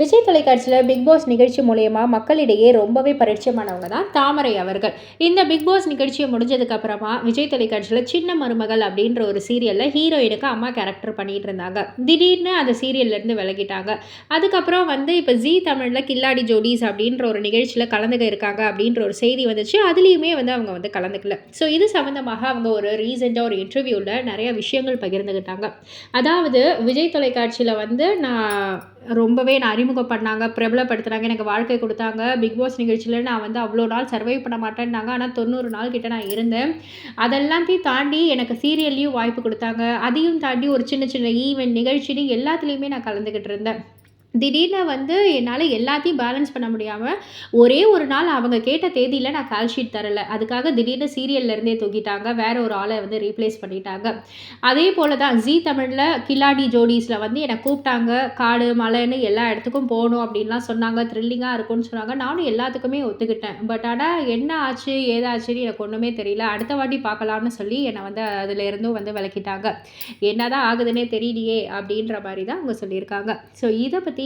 விஜய் தொலைக்காட்சியில் big pass நிகழ்ச்சி மூலயமா மக்களிடையே ரொம்பவே பரிச்சயமானவங்க தான் தாமரை அவர்கள். இந்த பிக் பாஸ் நிகழ்ச்சியை முடிஞ்சதுக்கப்புறமா விஜய் தொலைக்காட்சியில் சின்ன மருமகள் அப்படின்ற ஒரு சீரியலில் ஹீரோயினுக்கு அம்மா கேரக்டர் பண்ணிட்டு இருந்தாங்க. திடீர்னு அந்த சீரியல்லேருந்து விலகிட்டாங்க. அதுக்கப்புறம் வந்து இப்போ ஜி தமிழில் கில்லாடி ஜோடிஸ் அப்படின்ற ஒரு நிகழ்ச்சியில் கலந்துக்க இருக்காங்க அப்படின்ற ஒரு செய்தி வந்துச்சு. அதுலேயுமே வந்து அவங்க வந்து கலந்துக்கல. ஸோ இது சம்மந்தமாக அவங்க ஒரு ரீசெண்டாக ஒரு இன்டர்வியூவில் நிறைய விஷயங்கள் பகிர்ந்துக்கிட்டாங்க அதாவது விஜய் தொலைக்காட்சியில் வந்து நான் ரொம்பவே நான் அறிமுகம் பண்ணாங்க பிரபலப்படுத்துனாங்க எனக்கு வாழ்க்கை கொடுத்தாங்க. பிக் பாஸ் நிகழ்ச்சியில் நான் வந்து அவ்வளோ நாள் சர்வை பண்ண மாட்டேன்னாங்க. ஆனால் தொண்ணூறு நாள் கிட்ட நான் இருந்தேன். அதெல்லாத்தையும் தாண்டி எனக்கு சீரியல்லையும் வாய்ப்பு கொடுத்தாங்க. அதையும் தாண்டி ஒரு சின்ன சின்ன ஈவெண்ட் நிகழ்ச்சின்னு எல்லாத்துலேயுமே நான் கலந்துக்கிட்டு இருந்தேன். திடீர்னு வந்து என்னால் எல்லாத்தையும் பேலன்ஸ் பண்ண முடியாமல் ஒரே ஒரு நாள் அவங்க கேட்ட தேதியில் நான் கால்ஷீட் தரல தரலை. அதுக்காக திடீர்னு சீரியல்லேருந்தே தூக்கிட்டாங்க. வேற ஒரு ஆளை வந்து ரீப்ளேஸ் பண்ணிட்டாங்க. அதே போல் தான் ஜி தமிழில் கில்லாடி ஜோடிஸில் வந்து என்னை கூப்பிட்டாங்க. காடு மலைன்னு எல்லா இடத்துக்கும் போகணும் அப்படின்லாம் சொன்னாங்க. த்ரில்லிங்காக இருக்கும்னு சொன்னாங்க. நானும் எல்லாத்துக்குமே ஒத்துக்கிட்டேன். பட் ஆனால் என்ன ஆச்சு ஏதாச்சுன்னு எனக்கு ஒன்றுமே தெரியல. அடுத்த வாட்டி பார்க்கலாம்னு சொல்லி என்னை வந்து அதுலேருந்தும் வந்து விளக்கிட்டாங்க. என்ன தான் ஆகுதுன்னே தெரியலையே அப்படின்ற மாதிரி தான் அவங்க சொல்லியிருக்காங்க. ஸோ இதை பற்றி